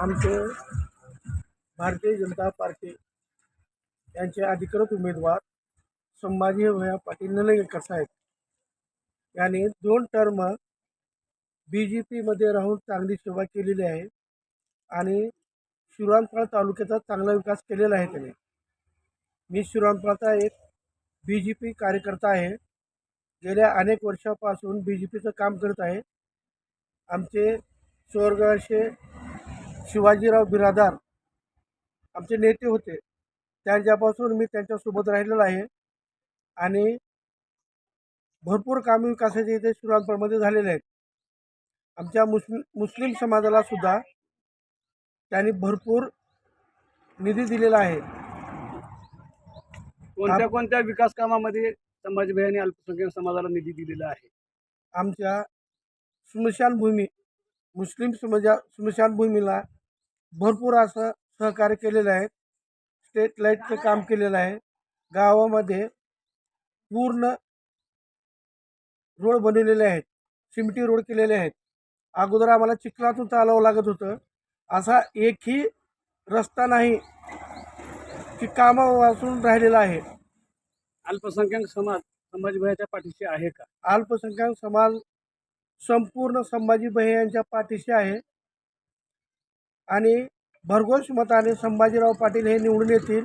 आमचे भारतीय जनता पार्टी यांचे अधिकृत उमेदवार संभाजी वया पाटील निलंगेकर साहेब. यांनी दोन टर्म बी जे पीमध्ये राहून चांगली सेवा केलेली आहे आणि शिवरामपाळ तालुक्याचा चांगला विकास केलेला आहे त्याने. मी शिवरामपाळचा एक बी जे पी कार्यकर्ता आहे. गेल्या अनेक वर्षापासून बी जे पीचं काम करत आहे. आमचे स्वर्गाचे शिवाजीराव बिरादार आमचे नेते होते. त्यांच्यापासून मी त्यांच्यासोबत राहिलेलो आहे. आणि भरपूर कामे विकासाचे इथे श्रीरामपूरमध्ये झालेले आहेत. आमच्या मुस्लिम मुस्लिम समाजाला सुद्धा त्यांनी भरपूर निधी दिलेला आहे. कोणत्या कोणत्या विकास कामामध्ये संभाजी भैयांनी अल्पसंख्याक समाजाला निधी दिलेला आहे? आमच्या स्मशानभूमी मुस्लिम समाजा स्मशानभूमीला भरपूर असं सहकार्य केलेलं आहे. स्टेट लाईटचं काम केलेलं आहे. गावामध्ये पूर्ण रोड बनवलेले आहेत. सिमटी रोड केलेले आहेत. अगोदर आम्हाला चिखलातून चालावं लागत होतं. असा एकही रस्ता नाही की कामं वाचून राहिलेला आहे. अल्पसंख्याक समाज संभाजी भैयाच्या पाठीशी आहे का? अल्पसंख्याक समाज संपूर्ण संभाजी यांच्या पाठीशी आहे. आणि भरघोस मताने संभाजीराव पाटील हे निवडून येतील.